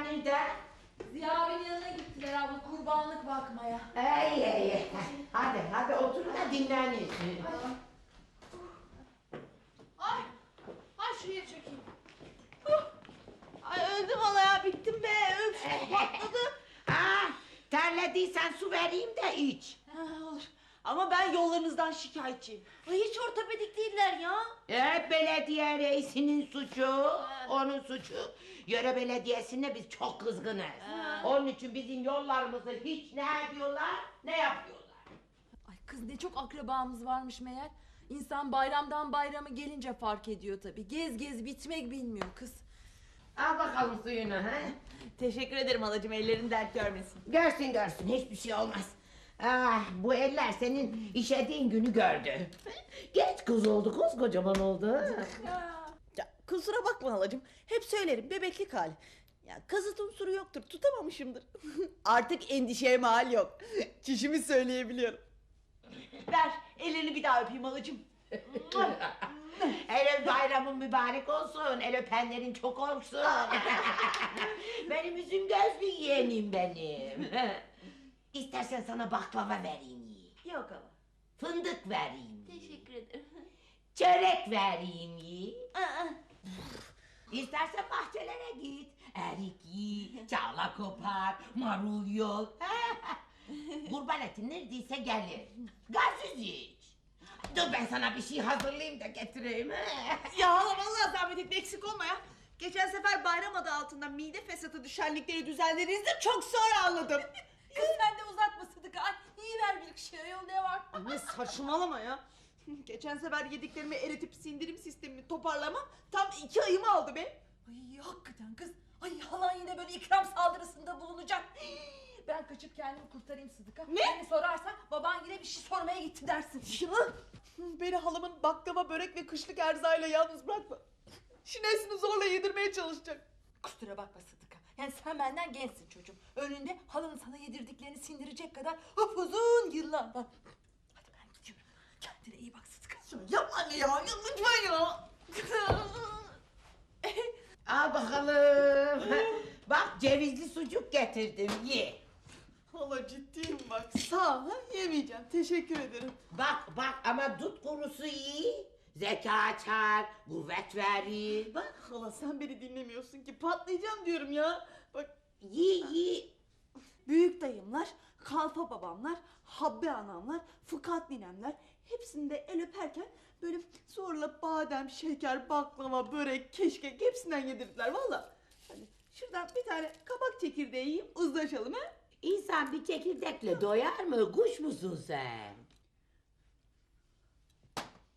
abim giller nerede? Ziya abinin yanına gittiler abla kurbanlık bakmaya. Ey ey ey. Hadi hadi oturun da dinlenin. Ay. Ay şuraya çökeyim. Huh. Ay öldüm valla ya bittim be. Öf patladı. Ah, terlediysen su vereyim de iç. Ha, olur. Ama ben yollarınızdan şikayetçiyim. Ay hiç ortopedik değiller ya. E, belediye reisinin suçu, onun suçu. Yöre belediyesine biz çok kızgınız. Onun için bizim yollarımızı hiç ne ediyorlar, ne yapıyorlar. Ay kız ne çok akrabamız varmış meğer. İnsan bayramdan bayrama gelince fark ediyor tabii. Gez gez bitmek bilmiyor kız. Al bakalım suyunu ha. Teşekkür ederim halacığım ellerin dert görmesin. Görsün görsün hiçbir şey olmaz. Ah bu eller senin işediğin günü gördü. Genç kız oldu koskocaman oldu. Ya kusura bakma halacığım. Hep söylerim bebeklik hali. Ya kazıt unsuru yoktur tutamamışımdır. Artık endişeye mal yok. Çişimi söyleyebiliyorum. Ver ellerini bir daha öpeyim halacığım. El bayramın mübarek olsun. El öpenlerin çok olsun. benim üzüm gözlü yeğenim benim. İstersen sana baklava vereyim ye. Yok ama. Fındık vereyim ye. Teşekkür ederim. Çörek vereyim ye. Aa, İstersen bahçelere git. Erik ye, çağla kopar, marul yol. Kurban etin neredeyse gelir. Gazsız iç. Dur ben sana bir şey hazırlayayım da getireyim. Ya hala vallahi zahmet etme eksik olma ya. Geçen sefer bayram adı altında mide fesatı düşenlikleri düzenlediğinizde çok sonra anladım. Kız de Sıdıka. Ay iyi ver bir kişiye yol ne var? Anne saçmalama ya. Geçen sefer yediklerimi eritip sindirim sistemimi toparlamam tam iki ayımı aldı be. Ay hakikaten kız. Ay halan yine böyle ikram saldırısında bulunacak. Ben kaçıp kendimi kurtarayım Sıdıka. Ne? Beni sorarsa baban yine bir şey sormaya gitti dersin. Beni halamın baklava, börek ve kışlık erzağıyla yalnız bırakma. Şinesini zorla yedirmeye çalışacak. Kusura bakma Sıdıka. Yani sen benden gençsin çocuğum. Önünde halanın sana yedirdiklerini sindirecek kadar uzun yıllar var. Hadi ben gidiyorum. Kendine iyi bak Sıdıka. Yapma anne ya, ya lütfen ya. Al bakalım. Bak cevizli sucuk getirdim ye. Hala ciddiyim bak. Sağ ol, ha? yemeyeceğim. Teşekkür ederim. Bak bak ama dut kurusu iyi. Zeka açar, kuvvet verir. Bak Hala sen beni dinlemiyorsun ki. Patlayacağım diyorum ya. Bak ye ye. büyük dayımlar, kalfa babamlar, habbe anamlar, fıkat ninemler hepsinde el öperken böyle zorla badem, şeker, baklava, börek, keşkek hepsinden yedirdiler valla. Hani şuradan bir tane kabak çekirdeği yiyip uzlaşalım ha? İnsan bir çekirdekle doyar mı? Kuş musun sen?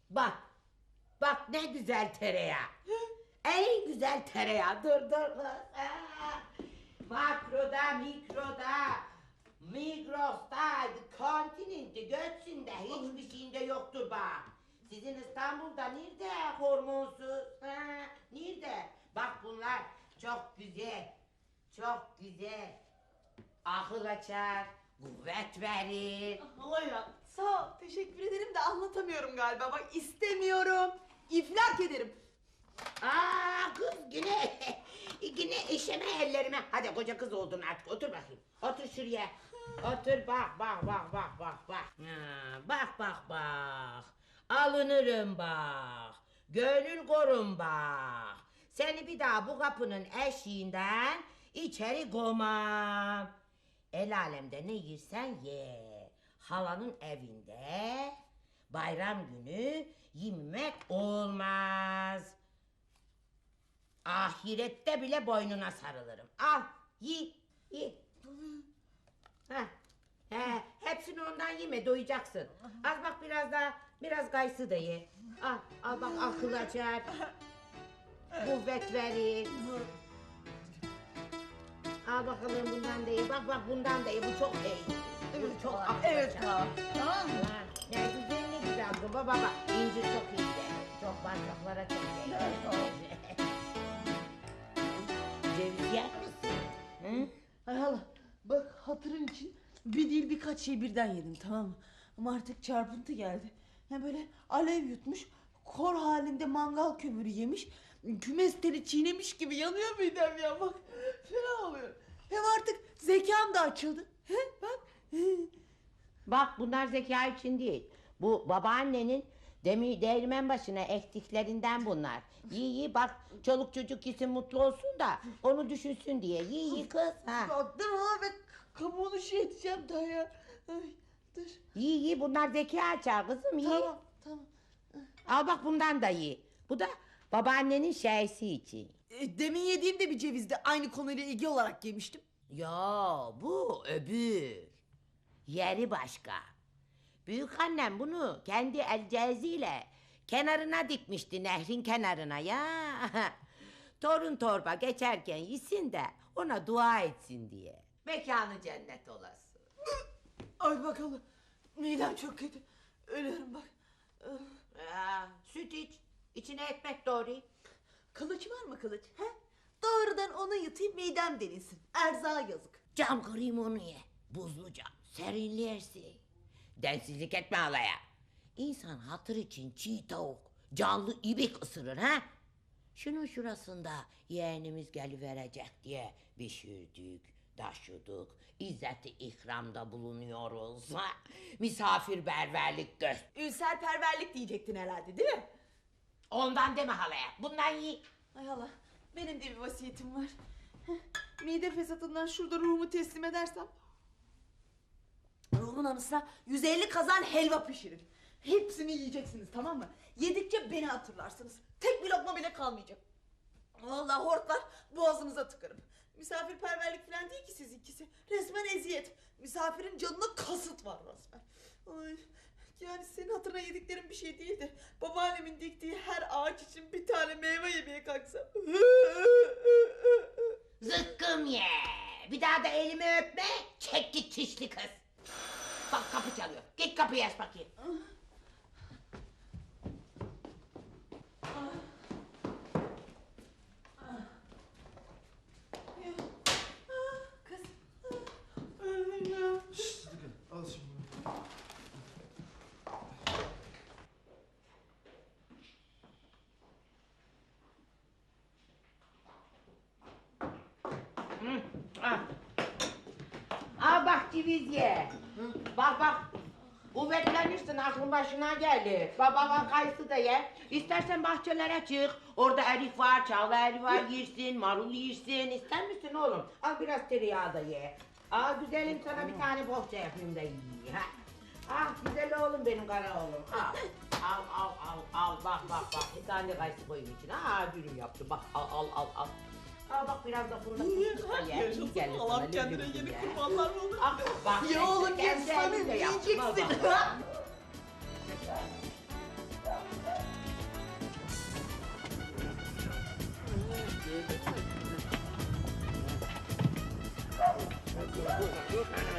Bak. Bak ne güzel tereyağı. En güzel tereyağı. Dur dur! Makroda, mikroda, Migros'ta, kontinenti, göçünde hiçbir şeyinde yoktur bak. Sizin İstanbul'da nerede hormonsuz? Ha, nerede? Bak bunlar çok güzel. Çok güzel. Akıl açar, kuvvet verir. Ya sağ ol teşekkür ederim de anlatamıyorum galiba bak istemiyorum. İflak ederim. Aa kız yine, yine işeme ellerime. Hadi koca kız oldun artık otur bakayım. Otur şuraya. Otur bak bak bak bak bak bak. Ha, bak bak bak. Alınırım bak. Gönül korun bak. Seni bir daha bu kapının eşiğinden içeri koymam. El alemde ne yersen ye. Halanın evinde bayram günü yemek olmaz. Ahirette bile boynuna sarılırım. Al, yi, yi. Heh, he, hepsini ondan yeme, doyacaksın. Az bak biraz daha, biraz kayısı da ye. Al, al bak akıl açar. Kuvvet verir. Al bakalım bundan da ye. Bak bak bundan da ye. Bu çok iyi. Bu çok akıl Evet açar. ha. Tamam mı? Ha, Ne güzel güzel baba. İncir çok iyi. Çok bağırsaklara çok iyi. Ceviz yer misin? Hı? Ay hala bak hatırın için bir değil birkaç şey birden yedim tamam mı? Ama artık çarpıntı geldi. Yani böyle alev yutmuş, kor halinde mangal kömürü yemiş, kümes teli çiğnemiş gibi yanıyor midem ya bak. Fena oluyor. Hem artık zekam da açıldı. He, bak. Bak bunlar zeka için değil. Bu babaannenin demi değirmen başına ektiklerinden bunlar. İyi iyi bak çoluk çocuk gitsin mutlu olsun da onu düşünsün diye. İyi iyi kız ha. Dur hala ben kabuğunu şey edeceğim daha ya. Ay, dur. İyi iyi bunlar zeka açar kızım iyi. Tamam tamam. Al bak bundan da iyi. Bu da babaannenin şeysi için. E, demin yediğim de bir cevizdi. Aynı konuyla ilgili olarak yemiştim. Ya bu öbür. Yeri başka. Büyük annem bunu kendi el ceziyle kenarına dikmişti nehrin kenarına ya. Torun torba geçerken yesin de ona dua etsin diye. Mekanı cennet olasın. Ay bakalım. Midem çok kötü. Ölüyorum bak. Aa, süt iç. İçine ekmek doğrayayım. Kılıç var mı kılıç? He? Doğrudan onu yutayım midem delinsin. Erzağa yazık. Cam kırayım onu ye. Buzlu cam. Serinlersin. Densizlik etme alaya. İnsan hatır için çiğ tavuk, canlı ibik ısırır ha? Şunun şurasında yeğenimiz geliverecek diye pişirdik, taşıdık, izzeti ikramda bulunuyoruz. Ha? Misafirperverlik göster. Ülserperverlik diyecektin herhalde değil mi? Ondan deme halaya. Bundan yi. Ay Allah. Benim de bir vasiyetim var. Mide fesatından şurada ruhumu teslim edersem... Ruhumun anısına 150 kazan helva pişiririm. Hepsini yiyeceksiniz tamam mı? Yedikçe beni hatırlarsınız. Tek bir lokma bile kalmayacak. Vallahi hortlar boğazınıza tıkarım. Misafirperverlik falan değil ki sizinkisi. Resmen eziyet. Misafirin canına kasıt var resmen. Ay, yani senin hatırına yediklerim bir şey değil de babaannemin diktiği her ağaç için bir tane meyve yemeye kalksam. Zıkkım ye. Bir daha da elimi öpme. Çek git çişli kız. Bak kapı çalıyor. Git kapıyı aç bakayım. Kız. Öldüm ya. Sıdıka al şimdi bunu. Al. Al bak ceviz ye. Bak bak. Kuvvetlenirsin aklın başına gelir. Baba bak kayısı da ye. İstersen bahçelere çık. Orada erik var, çağla erik var yersin, marul yersin. İster misin oğlum? Al biraz tereyağı da ye. Al güzelim sana bir tane poğaça yapayım da ye. Ha. Ah güzel oğlum benim kara oğlum. Al. Al al al al bak bak bak. Bir tane kayısı koyayım içine. Ha dürüm yaptım bak al al al al. Al bak biraz da fırında fıstık da ye. İyi gelir sana. Allah'ım kendine yeni ye. kurbanlar mı olur? Ah bak. Ya oğlum al yiyeceksin. bak. Kız.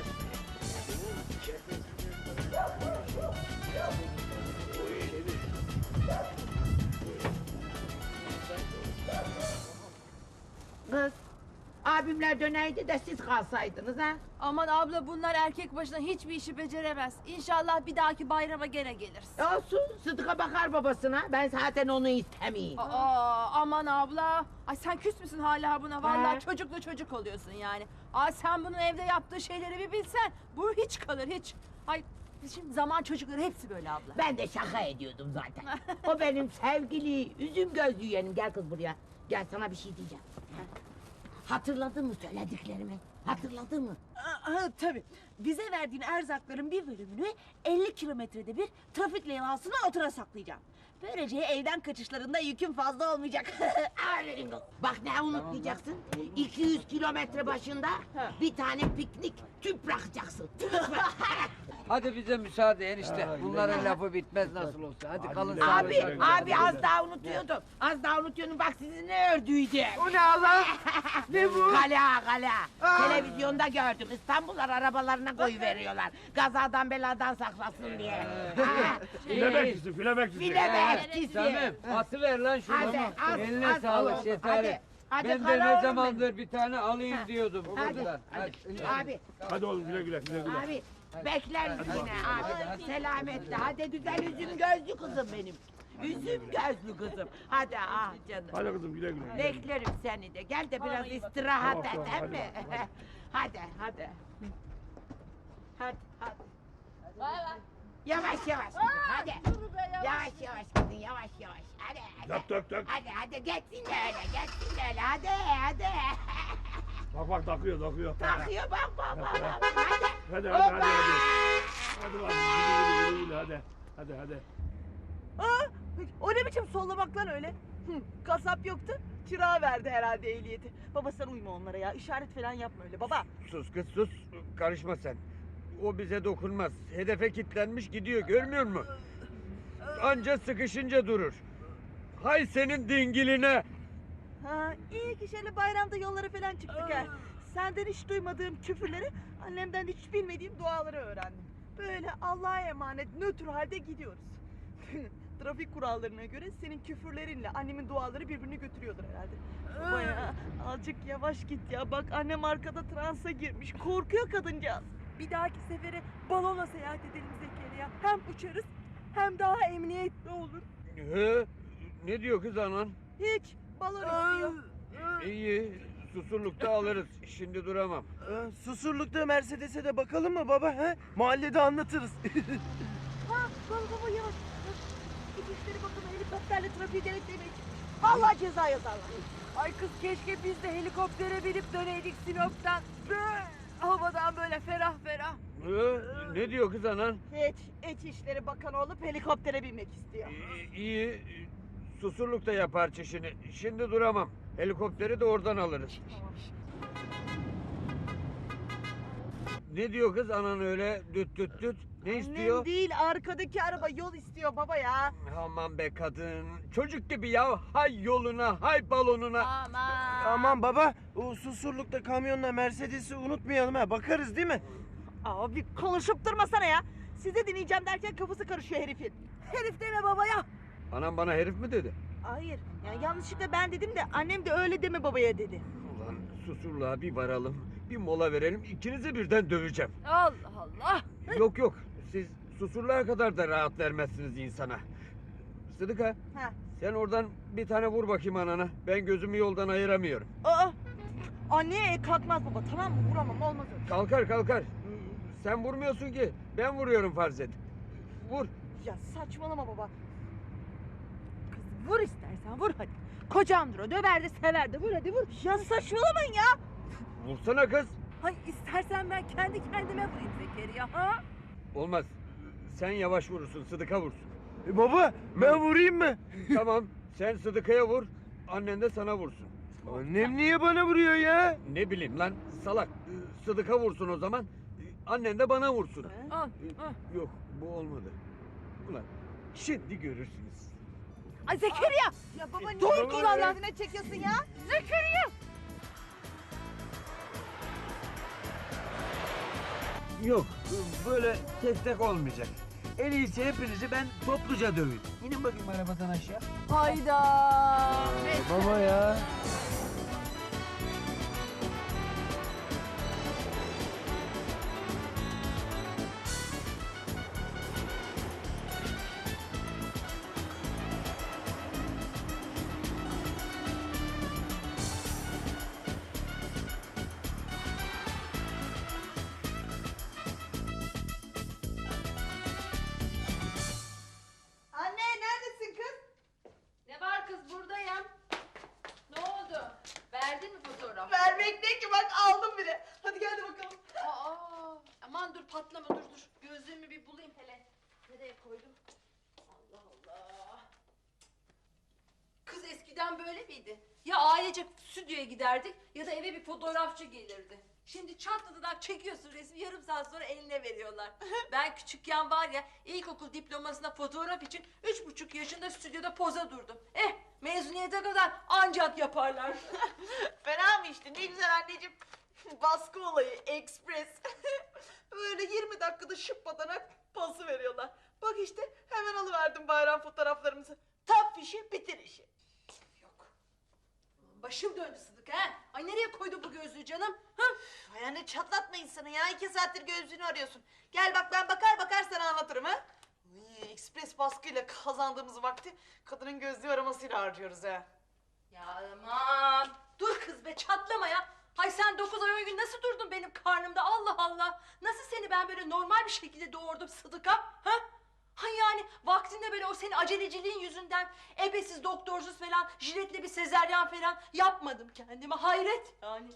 Abimler döneydi de siz kalsaydınız ha. Aman abla bunlar erkek başına hiçbir işi beceremez. İnşallah bir dahaki bayrama gene geliriz. Olsun Sıdık'a bakar babasına. Ben zaten onu istemeyeyim. Aa, aman abla. Ay sen küs müsün hala buna? Vallahi He. çocuklu çocuk oluyorsun yani. Ay sen bunun evde yaptığı şeyleri bir bilsen. Bu hiç kalır hiç. Ay şimdi zaman çocukları hepsi böyle abla. Ben de şaka ediyordum zaten. o benim sevgili üzüm gözlü yeğenim. Gel kız buraya. Gel sana bir şey diyeceğim. Hatırladın mı söylediklerimi? Hatırladın mı? Aha, tabii. Bize verdiğin erzakların bir bölümünü 50 kilometrede bir trafik levhasına otura saklayacağım. Böylece evden kaçışlarında yükün fazla olmayacak. Aferin kız. Bak ne unutmayacaksın? 200 kilometre başında bir tane piknik tüp bırakacaksın. Hadi bize müsaade enişte. Bunların lafı bitmez nasıl olsa. Hadi kalın abi, sağlıcakla. abi az daha unutuyordum. Az daha unutuyordum. Bak sizi ne ördüydü. Bu ne Allah? ne bu? Kala kala. Televizyonda gördüm. İstanbullar arabalarına koyu veriyorlar. Gazadan beladan saklasın diye. Ha, File bekçisi, file bekçisi. File bekçisi. Tamam. Atıver lan şunu. Hadi, az, Eline az. sağlık Hadi, şeftali. hadi Ben de ne zamandır bir tane alayım diyordum. Hadi, buradan. hadi. Abi, Hadi oğlum güle güle, güle güle. abi. Bekleriz yine abi. Selametle. Hadi güzel üzüm gözlü kızım benim. Üzüm gözlü kızım. Hadi ah canım. Hadi kızım güle güle. Beklerim seni de. Gel de biraz istirahat et Tamam, değil tamam, mi? Hadi hadi. Hadi hadi. Yavaş yavaş gidin hadi. Yavaş yavaş gidin yavaş yavaş. Hadi hadi. Yap dök dök. Hadi hadi geçsin de öyle geçsin de öyle hadi hadi. Bak bak takıyor takıyor. Takıyor bak bak bak. bak. Hadi. Hadi hadi hadi hadi. Hadi güle güle hadi. Hadi hadi. Aa, o ne biçim sollamak lan öyle? Hı, kasap yoktu. Çırağı verdi herhalde ehliyeti. Baba sen uyma onlara ya. İşaret falan yapma öyle baba. Sus kız sus. Karışma sen. O bize dokunmaz. Hedefe kilitlenmiş gidiyor görmüyor musun? Anca sıkışınca durur. Hay senin dingiline. Ha, iyi ki şöyle bayramda yollara falan çıktık ha. Senden hiç duymadığım küfürleri, annemden hiç bilmediğim duaları öğrendim. Böyle Allah'a emanet nötr halde gidiyoruz. Trafik kurallarına göre senin küfürlerinle annemin duaları birbirini götürüyordur herhalde. Baba azıcık yavaş git ya. Bak annem arkada transa girmiş. Korkuyor kadıncağız. Bir dahaki sefere balonla seyahat edelim Zekeriya. Hem uçarız hem daha emniyetli olur. He? Ne diyor kız anan? Hiç balon istiyor. İyi. Susurlukta alırız. Şimdi duramam. Ee, Susurluk'ta Mercedes'e de bakalım mı baba? He? Mahallede anlatırız. Ha baba baba yavaş. İçişleri Bakanı helikopterle trafiği denetlemeye çıkmış. Vallahi ceza yazarlar. Ay kız keşke biz de helikoptere binip döneydik Sinop'tan. Böyle, havadan böyle ferah ferah. He? Ne diyor kız anan? Hiç İçişleri Bakanı olup helikoptere binmek istiyor. İyi, iyi. Susurlukta yapar çişini. Şimdi duramam. Helikopteri de oradan alırız. Ne diyor kız anan öyle düt düt düt? Ne istiyor? Annem değil arkadaki araba yol istiyor baba ya. Aman be kadın. Çocuk gibi ya. Hay yoluna, hay balonuna. Aman. Aman baba, o Susurluk'ta kamyonla Mercedes'i unutmayalım ha. Bakarız değil mi? Abi konuşup durmasana ya. Size dinleyeceğim derken kafası karışıyor herifin. Herif deme baba ya. Anam bana herif mi dedi? Hayır yani yanlışlıkla ben dedim de annem de öyle deme babaya dedi. Ulan susurluğa bir varalım. Bir mola verelim. ikinizi birden döveceğim. Allah Allah. yok yok. Siz susurluğa kadar da rahat vermezsiniz insana. Sıdıka. Ha. Sen oradan bir tane vur bakayım anana. Ben gözümü yoldan ayıramıyorum. Aa, anne kalkmaz baba tamam mı? Vuramam olmaz öyle. Kalkar kalkar. Sen vurmuyorsun ki. Ben vuruyorum farz et. Vur. Ya saçmalama baba. Kız vur istersen vur hadi. Kocamdır o döver de sever de vur hadi vur. Ya saçmalamayın ya. Vursana kız. Hay istersen ben kendi kendime vurayım Zekeriya ha? Olmaz. sen yavaş vurursun Sıdıka vursun. E baba ben vurayım mı? tamam sen Sıdıka'ya vur annen de sana vursun. Annem niye bana vuruyor ya? Ne bileyim lan salak Sıdıka vursun o zaman annen de bana vursun. Al, Ee, Yok bu olmadı. Ulan şimdi görürsünüz. Ay Zekeriya! Ya baba niye Dur, dur lan. kendine çekiyorsun ya? Yok böyle tek tek olmayacak. En iyisi hepinizi ben topluca döveyim. İnin bakayım arabadan aşağı. Hayda! Baba ya. Böyle miydi? Ya ailece stüdyoya giderdik ya da eve bir fotoğrafçı gelirdi. Şimdi çantadan çekiyorsun resmi yarım saat sonra eline veriyorlar. ben küçükken var ya ilkokul diplomasına fotoğraf için üç buçuk yaşında stüdyoda poza durdum. Eh mezuniyete kadar ancak yaparlar. Fena mı işte ne güzel anneciğim. Baskı olayı, ekspres. Böyle 20 dakikada şıppadanak pası veriyorlar. Bak işte hemen alıverdim bayram fotoğraflarımızı. Tam fişi bitir işi. Başım döndü Sıdık ha. Ay nereye koydu bu gözlüğü canım? Ha? Ay anne çatlatma insanı ya. iki saattir gözlüğünü arıyorsun. Gel bak ben bakar bakar sana anlatırım ha. Ay, ekspres baskıyla kazandığımız vakti kadının gözlüğü aramasıyla harcıyoruz ha. Ya aman. Dur kız be çatlama ya. Hay sen dokuz ay on gün nasıl durdun benim karnımda Allah Allah. Nasıl seni ben böyle normal bir şekilde doğurdum Sıdık'a? Ha? Ha yani vaktinde böyle o senin aceleciliğin yüzünden ebesiz doktorsuz falan jiletle bir sezeryan falan yapmadım kendime hayret yani.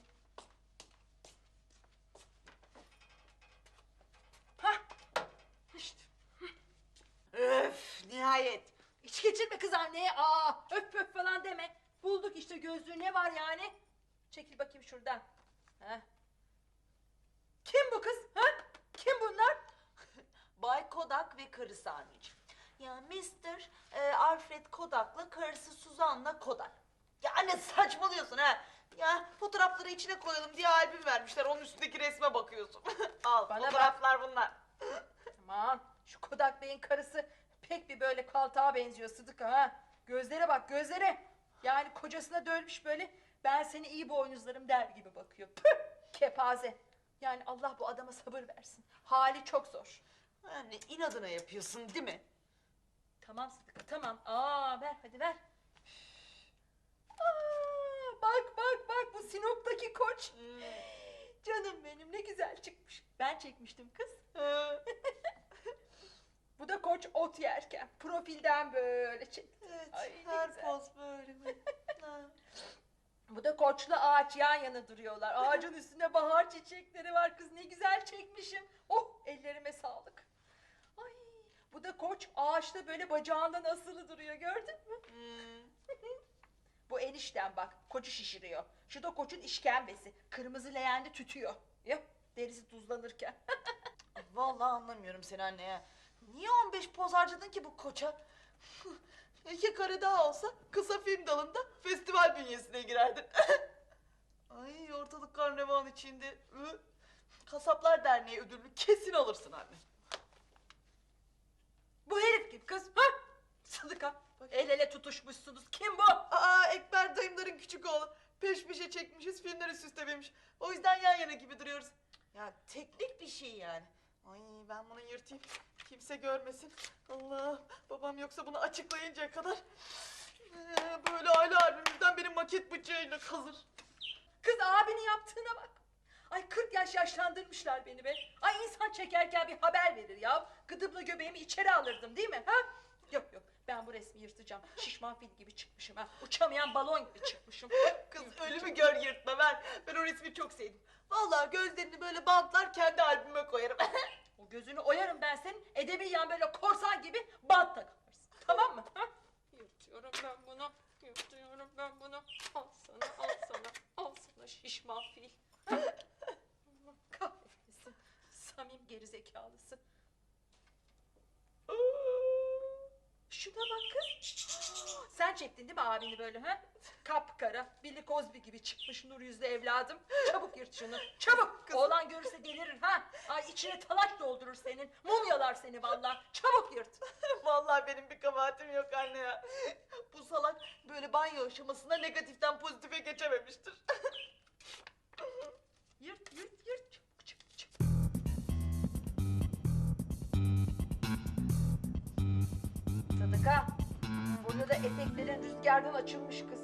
Ha işte Öf nihayet. İç geçirme kız anneye. Aa, öp öp falan deme. Bulduk işte gözlüğü ne var yani? Çekil bakayım şuradan. Ha? Kim bu kız? Ha? Kim bunlar? Bay Kodak ve karısı anneciğim. Ya Mr. e, Alfred Kodak'la karısı Suzan'la Kodak. Ya anne saçmalıyorsun ha. Ya fotoğrafları içine koyalım diye albüm vermişler. Onun üstündeki resme bakıyorsun. Al Bana fotoğraflar bunlar. Aman şu Kodak Bey'in karısı pek bir böyle kaltağa benziyor Sıdıka ha. Gözlere bak gözlere. Yani kocasına dönmüş böyle ben seni iyi boynuzlarım der gibi bakıyor. Püh, kepaze. Yani Allah bu adama sabır versin. Hali çok zor. Anne inadına yapıyorsun değil mi? Tamam Sıdıka tamam. Aa ver hadi ver. Aa, bak bak bak bu Sinop'taki koç. Canım benim ne güzel çıkmış. Ben çekmiştim kız. bu da koç ot yerken. Profilden böyle çek. Evet Ay, ne her güzel. poz böyle. Bu da koçla ağaç yan yana duruyorlar. Ağacın üstünde bahar çiçekleri var kız ne güzel çekmişim. Oh ellerime sağlık. Ay bu da koç ağaçta böyle bacağından asılı duruyor gördün mü? Hmm. Bu enişten bak koçu şişiriyor. Şu da koçun işkembesi. Kırmızı leğende tütüyor. Ya derisi tuzlanırken. Vallahi anlamıyorum seni anne ya. Niye 15 poz harcadın ki bu koça? İki kare daha olsa kısa film dalında festival bünyesine girerdin. Ay ortalık karnavan içinde. Kasaplar Derneği ödülünü kesin alırsın anne. Bu herif kim kız? Ha? Sıdıka. El ele tutuşmuşsunuz. Kim bu? Aa Ekber dayımların küçük oğlu. Peş peşe çekmişiz filmler üst üste binmiş. O yüzden yan yana gibi duruyoruz. Ya teknik bir şey yani. Ay ben bunu yırtayım. Kimse görmesin. Allah babam yoksa bunu açıklayıncaya kadar ee, böyle aile albümümüzden benim maket bıçağıyla kazır. Kız abinin yaptığına bak. Ay 40 yaş yaşlandırmışlar beni be. Ay insan çekerken bir haber verir ya. Gıdıbla göbeğimi içeri alırdım değil mi? Ha? Yok yok ben bu resmi yırtacağım. Şişman fil gibi çıkmışım ha. Uçamayan balon gibi çıkmışım. Kız ölümü gör yırtma ben. Ben o resmi çok sevdim. Vallahi gözlerini böyle bantlar kendi albüme koyarım. O gözünü oyarım ben senin. Edebi yan böyle korsan gibi bant takarsın. Tamam mı? Ha? Yırtıyorum ben bunu. Yırtıyorum ben bunu. Al sana al sana. Al sana şişman fil. Samim gerizekalısı. Şuna bak kız. Sen çektin değil mi abini böyle ha? Kapkara, Billy Cosby gibi çıkmış nur yüzlü evladım. Çabuk yırt şunu, çabuk. Oğlan görürse delirir ha. Ay içine talaş doldurur senin. Mumyalar seni vallahi. Çabuk yırt. Vallahi benim bir kabahatim yok anne ya. Bu salak böyle banyo aşamasında negatiften pozitife geçememiştir. Sadıka, burada da eteklerin rüzgardan açılmış kız.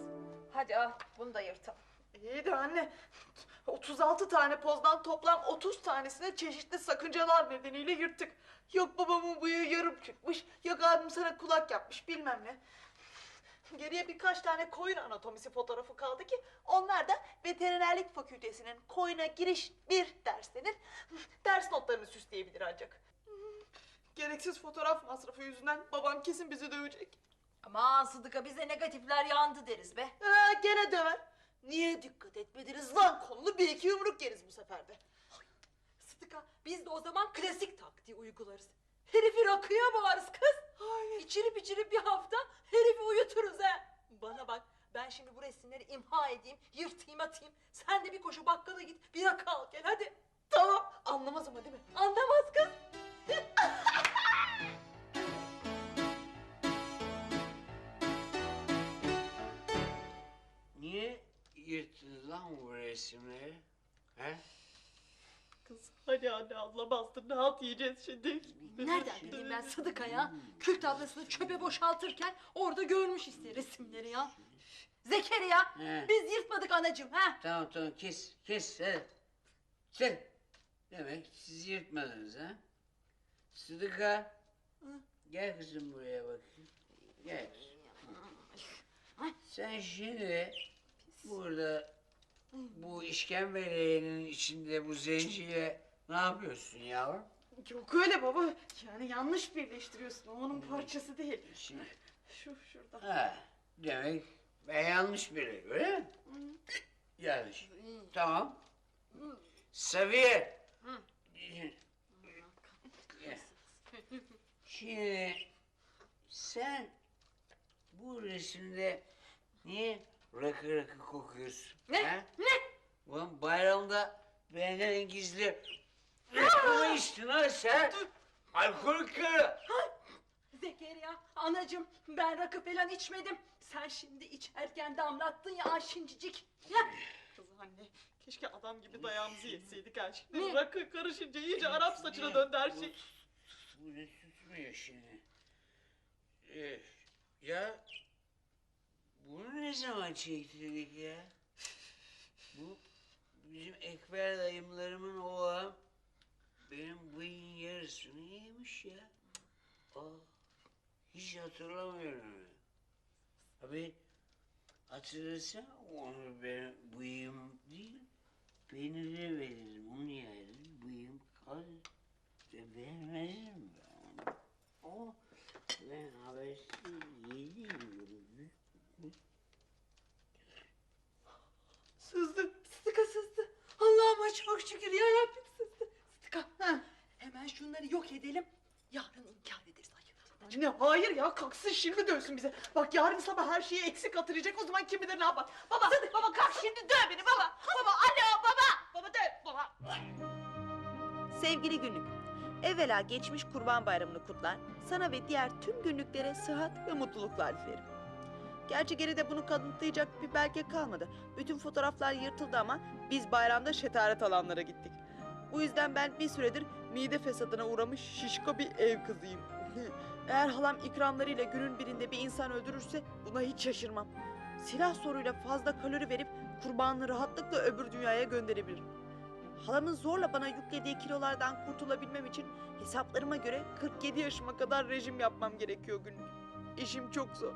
Hadi al, bunu da yırtalım. İyi de anne 36 tane pozdan toplam 30 tanesine çeşitli sakıncalar nedeniyle yırttık. Yok babamın bıyığı yarım çıkmış, yok abim sana kulak yapmış bilmem ne. Geriye birkaç tane koyun anatomisi fotoğrafı kaldı ki onlar da veterinerlik fakültesinin koyuna giriş bir dersinin ders notlarını süsleyebilir ancak. Gereksiz fotoğraf masrafı yüzünden babam kesin bizi dövecek. Aman Sıdıka bize negatifler yandı deriz be. Ha, gene döver. Niye dikkat etmediniz lan kolunu bir iki yumruk yeriz bu sefer de. Sıdıka biz de o zaman klasik taktiği uygularız. Herifi rakıya boğarız kız. İçirip içirip bir hafta herifi uyuturuz ha. Bana bak ben şimdi bu resimleri imha edeyim, yırtayım atayım. Sen de bir koşu bakkala git bir rakı al gel hadi. Tamam anlamaz ama değil mi? Anlamaz kız. yırttınız lan bu resimleri? He? Kız hadi anne Allah bastır ne halt yiyeceğiz şimdi. Nereden bileyim ben Sıdıka ya? Kül tablasını çöpe boşaltırken orada görmüş işte resimleri ya. Zekeriya He. biz yırtmadık anacığım ha. Tamam tamam kes kes hadi. Sen. Demek siz yırtmadınız ha? Sıdıka. Gel kızım buraya bakayım. Gel. Sen şimdi burada bu işkembeleğinin içinde bu zenciyle ne yapıyorsun yavrum? Yok öyle baba. Yani yanlış birleştiriyorsun. O onun parçası değil. Şimdi, Şu şurada. ha, demek ben yanlış biri öyle mi? Yanlış. Tamam. Safiye. Şimdi sen bu resimde niye rakı rakı kokuyorsun? Ne? ha? Ulan bayramda benden gizli rakımı içtin ha sen. Alkolik karı. Zekeriya anacığım ben rakı falan içmedim. Sen şimdi içerken damlattın ya aşincicik. Ya. Kız anne. Keşke adam gibi dayağımızı yeseydik. Ne? Şimdi rakı karışınca iyice Arap saçına döndü her şey. Bu ne tutmuyor şimdi? Ee, ya bunu ne zaman çektirdik ya? Bu bizim Ekber dayımlarımın oğlan benim bıyığın yarısını yemiş ya. Aa, hiç hatırlamıyorum. Abi hatırlasana onu benim bıyığım değil. Peynire veririm onu yerim bıyığım kalır. Vermezdim ben. O ben habersiz yedim. Sızdı. Sıdıka sızdı. Allah'ıma çok şükür yarabbim sızdı. Sıdıka hemen şunları yok edelim. Yarın inkar ederiz ayıp. Anne hayır ya kalksın şimdi dövsün bize. Bak yarın sabah her şeyi eksik hatırlayacak o zaman kim bilir ne yapar. Baba baba kalk şimdi döv beni baba. Baba alo baba. Baba döv baba. Sevgili günlük, evvela geçmiş kurban bayramını kutlar, sana ve diğer tüm günlüklere sıhhat ve mutluluklar dilerim. Gerçi geride bunu kanıtlayacak bir belge kalmadı. Bütün fotoğraflar yırtıldı ama biz bayramda şetaret alanlara gittik. Bu yüzden ben bir süredir mide fesadına uğramış şişko bir ev kızıyım. Eğer halam ikramlarıyla günün birinde bir insan öldürürse buna hiç şaşırmam. Silah soruyla fazla kalori verip kurbanını rahatlıkla öbür dünyaya gönderebilirim. Halamın zorla bana yüklediği kilolardan kurtulabilmem için hesaplarıma göre 47 yaşıma kadar rejim yapmam gerekiyor günlük. İşim çok zor.